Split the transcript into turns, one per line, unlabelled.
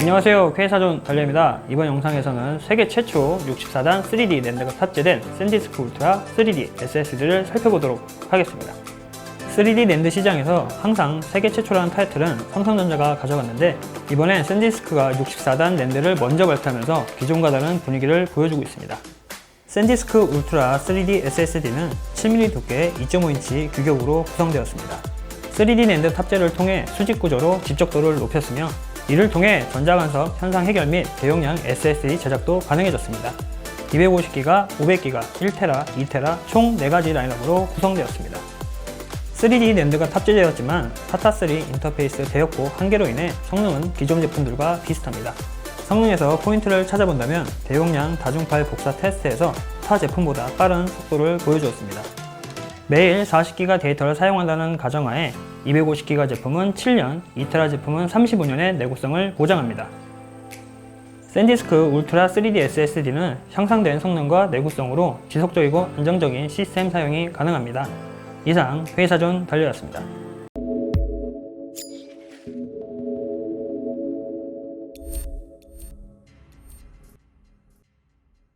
안녕하세요. 회사존 달려입니다. 이번 영상에서는 세계 최초 64단 3D 랜드가 탑재된 샌디스크 울트라 3D SSD를 살펴보도록 하겠습니다. 3D 랜드 시장에서 항상 세계 최초라는 타이틀은 삼성전자가 가져갔는데 이번엔 샌디스크가 64단 랜드를 먼저 발표하면서 기존과 다른 분위기를 보여주고 있습니다. 샌디스크 울트라 3D SSD는 7mm 두께의 2.5인치 규격으로 구성되었습니다. 3D 랜드 탑재를 통해 수직 구조로 집적도를 높였으며 이를 통해 전자간섭 현상 해결 및 대용량 SSD 제작도 가능해졌습니다. 250기가, 500기가, 1테라, 2테라 총 4가지 라인업으로 구성되었습니다. 3D 랜드가 탑재되었지만 타타3 인터페이스 대역폭 한계로 인해 성능은 기존 제품들과 비슷합니다. 성능에서 포인트를 찾아본다면 대용량 다중파일 복사 테스트에서 타 제품보다 빠른 속도를 보여주었습니다. 매일 40기가 데이터를 사용한다는 가정하에 250기가 제품은 7년, 2테라 제품은 35년의 내구성을 보장합니다. 샌디스크 울트라 3D SSD는 향상된 성능과 내구성으로 지속적이고 안정적인 시스템 사용이 가능합니다. 이상 회사전 달려였습니다.